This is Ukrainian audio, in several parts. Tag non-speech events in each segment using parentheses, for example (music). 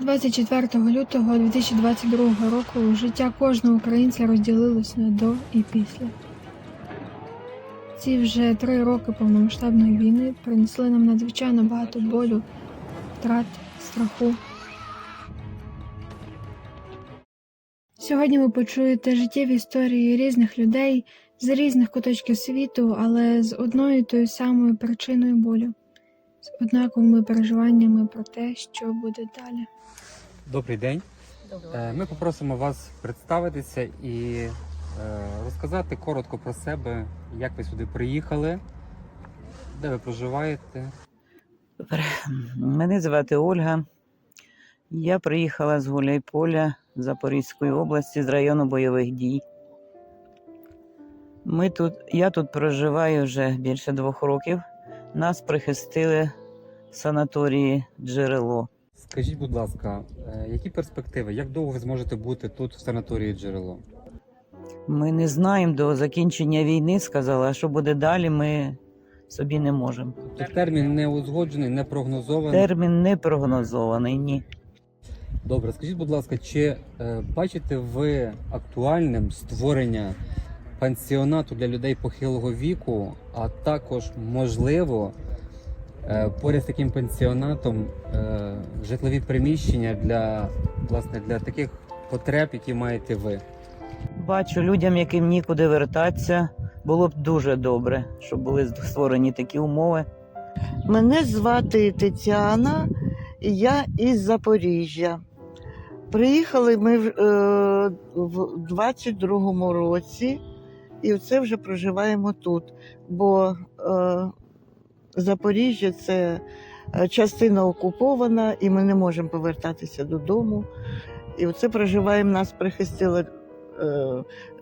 24 лютого 2022 року життя кожного українця розділилось на до і після. Ці вже три роки повномасштабної війни принесли нам надзвичайно багато болю, втрат, страху. Сьогодні ви почуєте життєві історії різних людей з різних куточків світу, але з одною і тою самою причиною болю, з однаковими переживаннями про те, що буде далі. Добрий день. Е, Ми попросимо вас представитися і е, розказати коротко про себе, як ви сюди приїхали, де ви проживаєте. Добре. Мене звати Ольга. Я приїхала з Гуляйполя Запорізької області з району бойових дій. Ми тут, я тут проживаю вже більше двох років. Нас прихистили в санаторії джерело. Скажіть, будь ласка, е, які перспективи? Як довго ви зможете бути тут в санаторії джерело? Ми не знаємо до закінчення війни, сказала, а що буде далі, ми собі не можемо. Тобто термін не узгоджений, не прогнозований. Термін не прогнозований, ні. Добре, скажіть, будь ласка, чи е, бачите ви актуальним створення пансіонату для людей похилого віку, а також можливо е, поряд з таким пансіонатом е, житлові приміщення для власне для таких потреб, які маєте ви? Бачу людям, яким нікуди вертатися, було б дуже добре, щоб були створені такі умови. Мене звати Тетяна, я із Запоріжжя. Приїхали ми в, е, в 22-му році, і це вже проживаємо тут. Бо е, Запоріжжя це е, частина окупована, і ми не можемо повертатися додому. І оце проживаємо, нас прихистило е,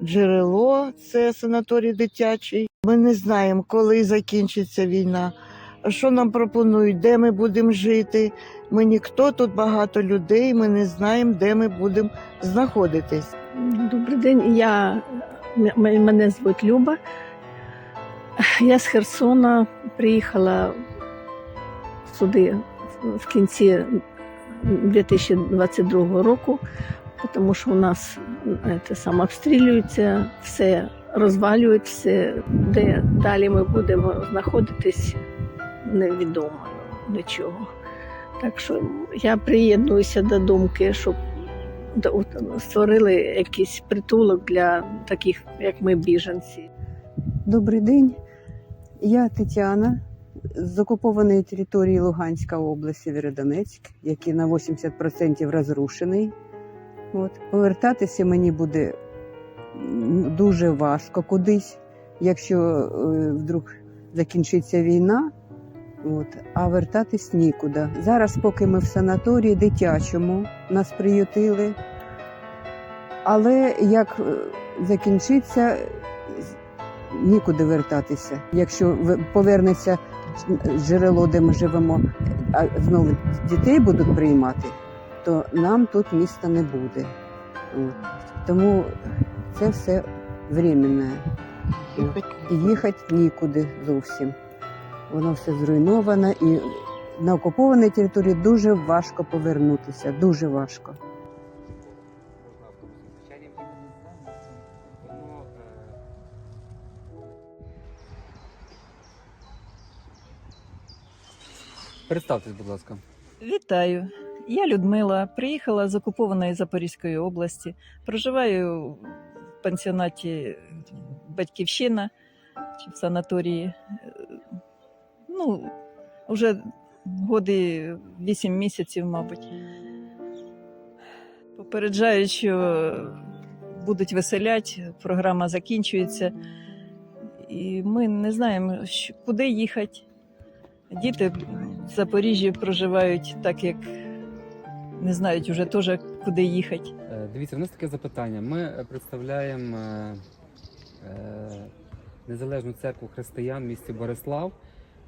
джерело, це санаторій дитячий. Ми не знаємо, коли закінчиться війна що нам пропонують, де ми будемо жити. Ми ніхто тут багато людей, ми не знаємо, де ми будемо знаходитись. Добрий день, я, мене звуть Люба. Я з Херсона приїхала сюди в кінці 2022 року, тому що у нас е, те саме обстрілюється, все розвалюють, все, де далі ми будемо знаходитись, невідомо нічого. Так що я приєднуюся до думки, щоб створили якийсь притулок для таких, як ми, біженці. Добрий день. Я Тетяна з окупованої території Луганська область, Сєвєродонецьк, який на 80% розрушений. От. Повертатися мені буде дуже важко кудись, якщо е, вдруг закінчиться війна. От, а вертатись нікуди. Зараз, поки ми в санаторії дитячому, нас приютили. Але як е, закінчиться, нікуди вертатися. Якщо повернеться джерело, де ми живемо, а знову дітей будуть приймати, то нам тут міста не буде. От. Тому це все временне. Їхати нікуди зовсім. Воно все зруйноване і на окупованій території дуже важко повернутися. Дуже важко. Представтесь, будь ласка. Вітаю. Я Людмила. Приїхала з окупованої Запорізької області. Проживаю в пансіонаті Батьківщина чи в санаторії. Ну, вже годи 8 місяців, мабуть. Попереджають, що будуть виселять, програма закінчується. І ми не знаємо, куди їхати. Діти в Запоріжжі проживають так, як не знають уже теж, куди їхати. Е, Дивіться, в нас таке запитання. Ми представляємо е, е, незалежну церкву християн в місті Борислав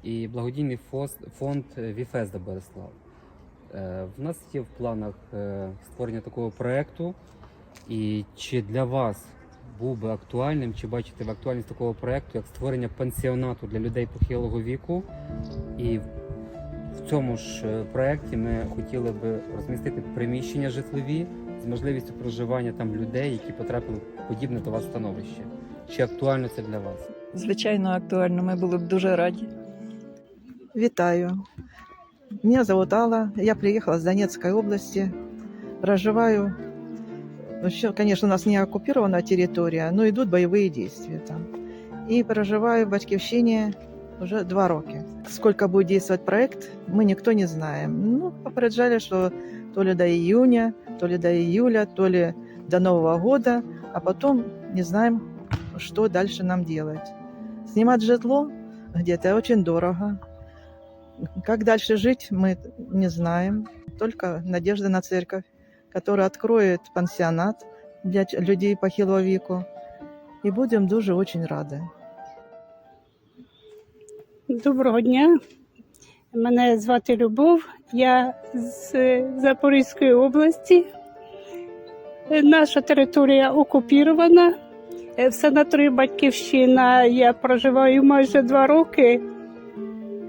і благодійний фонд е, Віфезда Борислав. Е, В нас є в планах е, створення такого проекту. І чи для вас був би актуальним, чи бачите ви актуальність такого проекту, як створення пансіонату для людей похилого віку і в цьому ж проєкті ми хотіли би розмістити приміщення житлові з можливістю проживання там людей, які потрапили в подібне до вас становище. Чи актуально це для вас? Звичайно, актуально. Ми були б дуже раді. Витаю. Меня зовут Алла. Я приехала с Донецкой области. Проживаю. Еще, конечно, у нас не оккупированная территория, но идут боевые действия там. И проживаю в Батьківщине уже два роки. Сколько будет действовать проект, мы никто не знаем. Ну, попереджали, что то ли до июня, то ли до июля, то ли до Нового года, а потом не знаем, что дальше нам делать. Снимать житло где-то очень дорого. Как дальше жить, мы не знаем. Только надежда на церковь, которая откроет пансионат для ч- людей похилого веку. И будем дуже очень рады. Доброго дня. Мене звати Любов. Я з Запорізької області. Е, Наша територія окупірована. Е, В санаторії Батьківщина я проживаю майже два роки.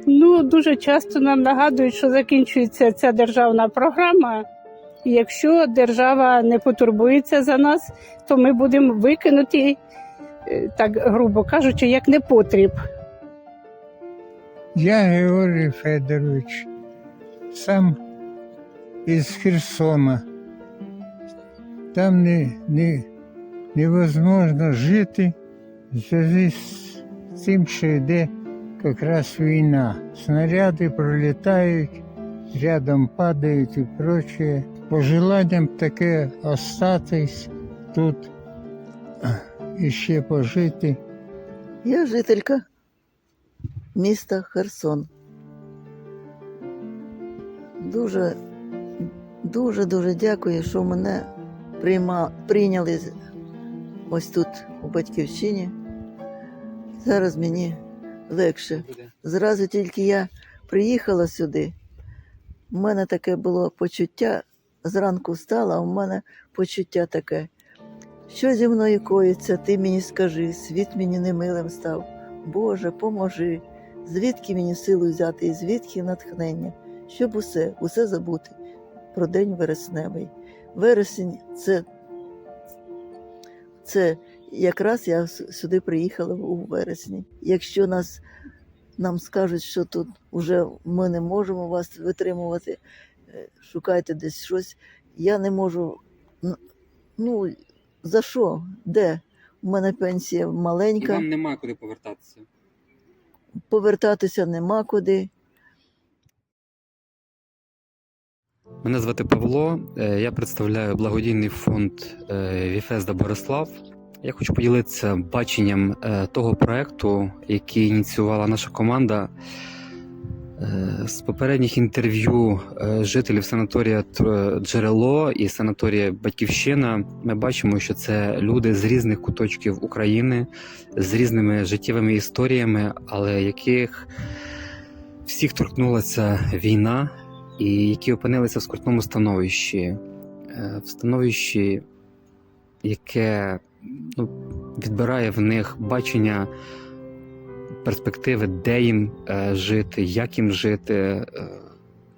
Ну, дуже часто нам нагадують, що закінчується ця державна програма. І якщо держава не потурбується за нас, то ми будемо викинуті, е, так грубо кажучи, як непотріб. Я Георгій Федорович, сам із Херсона. Там не, не, невозможно жити в зв'язку з тим, що йде якраз війна. Снаряди пролітають, рядом падають і прочее. Пожеланням таке остатись тут і пожити. Я жителька міста Херсон. Дуже, дуже, дуже дякую, що мене прийма, прийняли ось тут, у батьківщині. Зараз мені легше. Зразу тільки я приїхала сюди, в мене таке було почуття, зранку встала, а в мене почуття таке. Що зі мною коїться, ти мені скажи, світ мені немилим став. Боже, поможи, звідки мені силу взяти і звідки натхнення, щоб усе, усе забути про день вересневий. Вересень це, це якраз я сюди приїхала у вересні. Якщо нас нам скажуть, що тут вже ми не можемо вас витримувати, е, шукайте десь щось. Я не можу. Ну, за що? Де? У мене пенсія маленька. немає куди повертатися. повертатися нема куди. Мене звати Павло. е, Я представляю благодійний фонд е, Віфезда Борислав. Я хочу поділитися баченням е, того проекту, який ініціювала наша команда. Е, З попередніх інтерв'ю е, жителів санаторія Джерело і санаторія Батьківщина ми бачимо, що це люди з різних куточків України, з різними життєвими історіями, але яких всіх торкнулася війна, і які опинилися в скрутному становищі, в становищі, яке ну, відбирає в них бачення перспективи, де їм е, жити, як їм жити, е,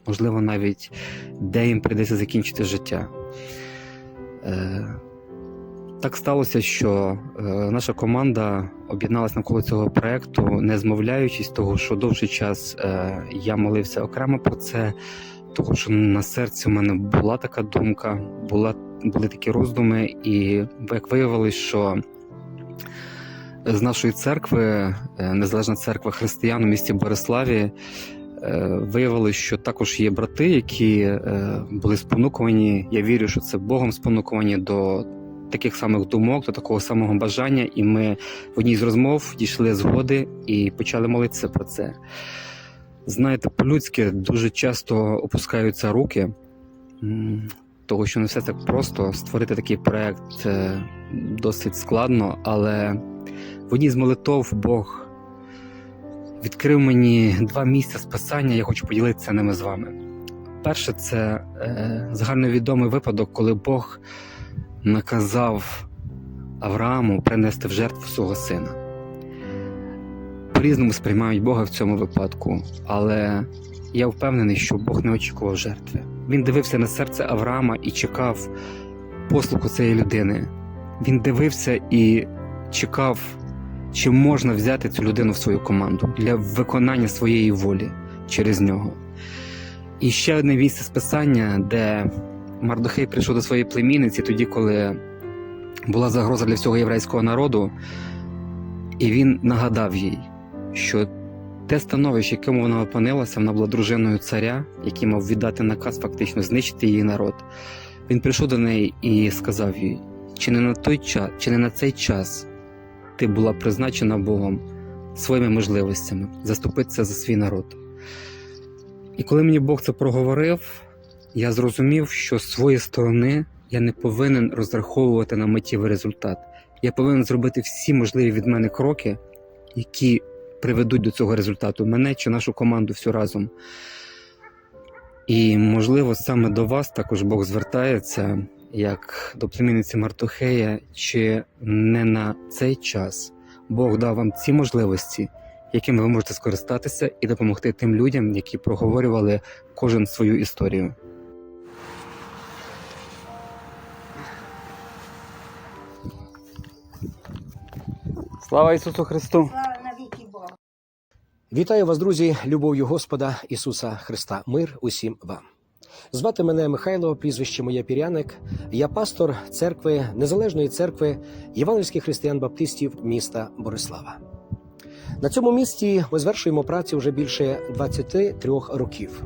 можливо, навіть де їм прийдеться закінчити життя. Е, так сталося, що е, наша команда об'єдналася навколо цього проекту, не змовляючись того, що довший час е, я молився окремо про це, того що на серці в мене була така думка, була, були такі роздуми, і як виявилось, що з нашої церкви, е, Незалежна церква християн у місті Бориславі, е, виявилось, що також є брати, які е, були спонукувані. Я вірю, що це Богом спонукувані до таких самих думок, до такого самого бажання. І ми в одній з розмов дійшли згоди і почали молитися про це. Знаєте, по-людськи дуже часто опускаються руки, того, що не все так просто. Створити такий проект е, досить складно, але в одній з молитов Бог відкрив мені два місця спасання. Я хочу поділитися ними з вами. Перше, це е, загальновідомий випадок, коли Бог наказав Аврааму принести в жертву свого сина. По-різному сприймають Бога в цьому випадку, але я впевнений, що Бог не очікував жертви. Він дивився на серце Авраама і чекав послуху цієї людини. Він дивився і чекав, чи можна взяти цю людину в свою команду для виконання своєї волі через нього. І ще одне місце з писання, де Мардохей прийшов до своєї племінниці тоді, коли була загроза для всього єврейського народу, і він нагадав їй, що те становище, якому вона опинилася, вона була дружиною царя, який мав віддати наказ фактично знищити її народ. Він прийшов до неї і сказав їй: чи не на той час, чи не на цей час ти була призначена Богом своїми можливостями заступитися за свій народ? І коли мені Бог це проговорив, я зрозумів, що з своєї сторони я не повинен розраховувати на миттєвий результат. Я повинен зробити всі можливі від мене кроки, які приведуть до цього результату мене чи нашу команду всю разом. І, можливо, саме до вас також Бог звертається, як до племінниці Мартухея, чи не на цей час Бог дав вам ці можливості, якими ви можете скористатися і допомогти тим людям, які проговорювали кожен свою історію. Слава Ісусу Христу! Вітаю вас, друзі, любов'ю Господа Ісуса Христа. Мир усім вам. Звати мене Михайло, прізвище моє Піряник. Я пастор церкви Незалежної церкви євангельських християн-баптистів міста Борислава. На цьому місці ми звершуємо працю вже більше 23 років.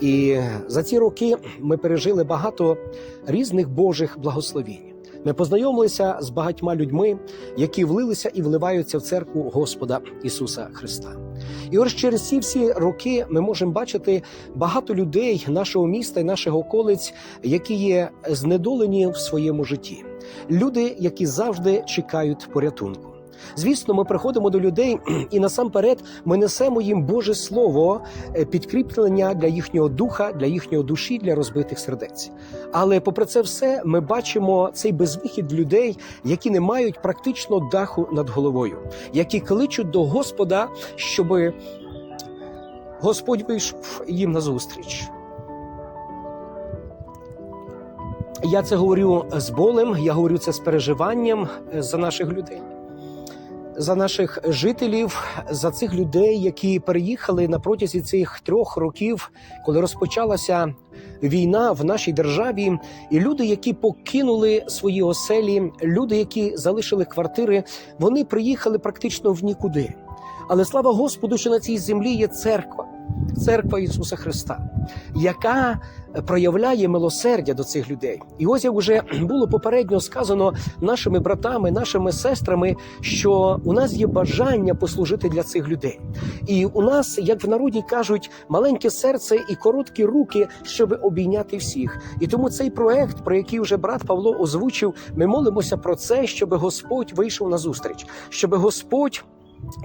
І за ці роки ми пережили багато різних Божих благословінь. Ми познайомилися з багатьма людьми, які влилися і вливаються в церкву Господа Ісуса Христа. І ось через ці всі роки ми можемо бачити багато людей нашого міста і наших околиць, які є знедолені в своєму житті. Люди, які завжди чекають порятунку. Звісно, ми приходимо до людей, (clears throat) і насамперед ми несемо їм Боже Слово, е, підкріплення для їхнього духа, для їхньої душі, для розбитих сердець. Але попри це все, ми бачимо цей безвихід людей, які не мають практично даху над головою, які кличуть до Господа, щоб Господь вийшов їм назустріч. Я це говорю з болем, я говорю це з переживанням е, за наших людей. За наших жителів, за цих людей, які переїхали на протязі цих трьох років, коли розпочалася війна в нашій державі, і люди, які покинули свої оселі, люди, які залишили квартири, вони приїхали практично в нікуди. Але слава Господу, що на цій землі є церква, церква Ісуса Христа, яка проявляє милосердя до цих людей. І ось як вже (clears throat) було попередньо сказано нашими братами, нашими сестрами, що у нас є бажання послужити для цих людей. І у нас, як в народі кажуть, маленьке серце і короткі руки, щоб обійняти всіх. І тому цей проект, про який вже брат Павло озвучив, ми молимося про це, щоб Господь вийшов на зустріч, щоб Господь.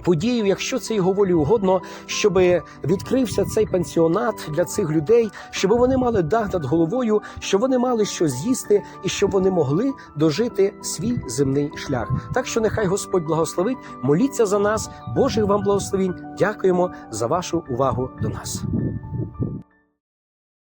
Подію, якщо це його волі угодно, щоб відкрився цей пансіонат для цих людей, щоб вони мали дах над головою, щоб вони мали що з'їсти, і щоб вони могли дожити свій земний шлях. Так що нехай Господь благословить, моліться за нас, Божих вам благословінь. Дякуємо за вашу увагу до нас.